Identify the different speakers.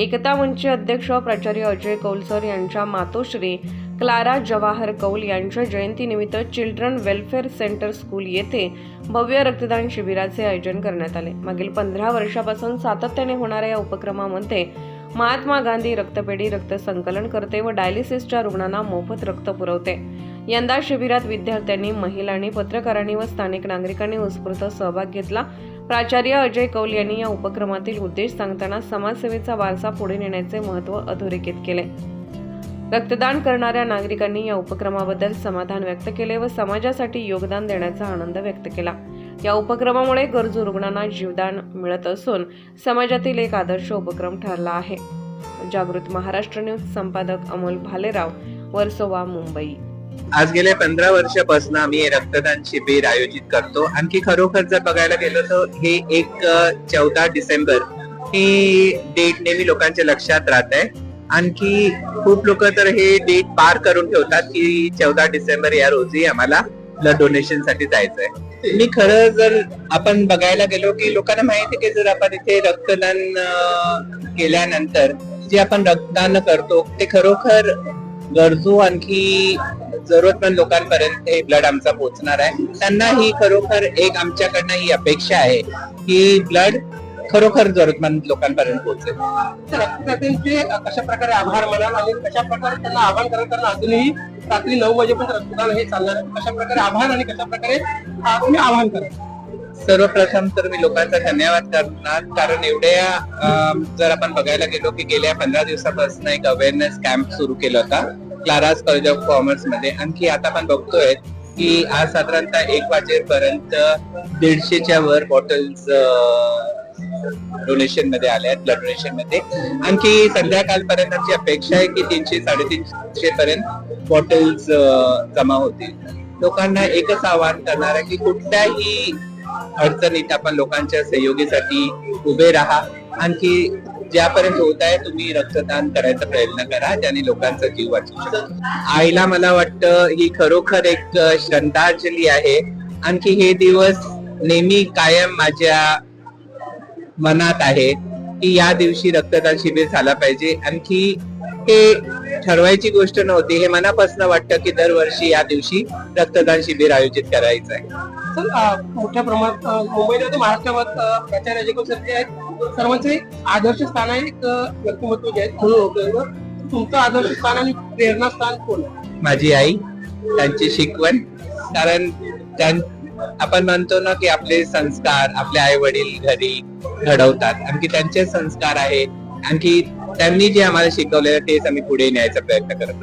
Speaker 1: एकता मंचचे अध्यक्ष प्राचार्य अजय कौल सर यांच्या मातोश्री क्लारा जवाहर कौल यांच्या जयंतीनिमित्त चिल्ड्रन वेलफेअर सेंटर स्कूल येथे भव्य रक्तदान शिबिराचे आयोजन करण्यात आले. मागील पंधरा वर्षापासून सातत्याने होणाऱ्या या उपक्रमामध्ये महात्मा गांधी रक्तपेढी रक्त संकलन करते व डायलिसिसच्या रुग्णांना मोफत रक्त पुरवते. यंदा शिबिरात विद्यार्थ्यांनी महिलांनी पत्रकारांनी व स्थानिक नागरिकांनी उत्स्फूर्त सहभाग घेतला. प्राचार्य अजय कौल यांनी या उपक्रमातील उद्देश सांगताना समाजसेवेचा वारसा पुढे नेण्याचे महत्त्व अधोरेखित केले. रक्तदान करणाऱ्या नागरिकांनी या उपक्रमाबद्दल समाधान व्यक्त केले व समाजासाठी योगदान देण्याचा आनंद व्यक्त केला. या उपक्रमामुळे गरजू रुग्णांना जीवदान मिळत असून समाजातील एक आदर्श उपक्रम ठरला आहे. जागृत महाराष्ट्र न्यूज संपादक अमोल भालेराव वर्सोवा मुंबई.
Speaker 2: आज गेल्या पंधरा वर्षापासून आम्ही रक्तदान शिबिर आयोजित करतो. आणखी खरोखर जर बघायला गेलो तर हे एक चौदा डिसेंबर ही डेट नेहमी लोकांच्या लक्षात राहत. आहे आणखी खूप लोक तर हे डेट पार करून ठेवतात की चौदा डिसेंबर या रोजी आम्हाला ब्लड डोनेशनसाठी जायचंय. मी खरं जर आपण बघायला गेलो की लोकांना माहिती की जर आपण इथे रक्तदान केल्यानंतर जे आपण रक्तदान करतो ते खरोखर गरजू आणखी जरूरतमंद लोकांपर्यंत हे ब्लड आमचा पोहोचणार आहे. त्यांना ही खरोखर एक आमच्याकडनं ही अपेक्षा आहे की ब्लड खरोखर जरूरतमंद लोकांपर्यंत पोहोचेल.
Speaker 3: रक्तदात्यांचे कशा प्रकारे आभार मानाल आणि कशा प्रकारे त्यांना आवाहन करत कारण अजूनही रात्री नऊ वाजेपर्यंत रक्तदान हे चालणार आहे. कशा प्रकारे आभार आणि कशा प्रकारे तुम्ही आवाहन करा
Speaker 2: सर्वप्रथम तर मी लोकांचा धन्यवाद करणार कारण एवढ्या जर आपण बघायला गेलो की गेल्या पंधरा दिवसापासून एक अवेअरनेस कॅम्प सुरू केला होता. क्लारास कॉलेज ऑफ कॉमर्समध्ये. आणखी आता आपण बघतोय की आज साधारणतः एक वाजेपर्यंत दीडशेच्या वर बॉटल्स डोनेशनमध्ये आल्या आहेत ब्लड डोनेशनमध्ये. आणखी संध्याकाळपर्यंत आमची अपेक्षा आहे की तीनशे साडेतीनशे पर्यंत बॉटल्स जमा होतील. लोकांना एकच आवाहन करणार आहे की कुठल्याही अडचणीत आपण लोकांच्या सहयोगीसाठी उभे राहा. आणखी ज्यापर्यंत होत आहे तुम्ही रक्तदान करायचा प्रयत्न करा ज्याने लोकांचा जीव वाचू शकतो. आईला मला वाटतं ही खरोखर एक श्रद्धांजली आहे. आणखी हे दिवस नेहमी कायम माझ्या मनात आहे की या दिवशी रक्तदान शिबिर झाला पाहिजे. आणखी हे ठरवायची गोष्ट नव्हती हे मनापासून वाटतं की दरवर्षी या दिवशी रक्तदान शिबिर आयोजित करायचं आहे.
Speaker 3: सर मोठ्या प्रमाणात मुंबईमध्ये महाराष्ट्रात प्राचार्य जे आहेत. सर्वांचे आदर्श स्थान आहे एक व्यक्तिमत्व जे आहेत म्हणून तुमचं आदर्श स्थान आणि प्रेरणास्थान कोण
Speaker 2: माझी आई त्यांची शिकवण कारण त्यां आपण म्हणतो ना की आपले संस्कार आपले आई वडील घरी घडवतात. आणखी त्यांचे संस्कार आहे. आणखी त्यांनी जे आम्हाला शिकवलेलं तेच आम्ही पुढे न्यायचा प्रयत्न करत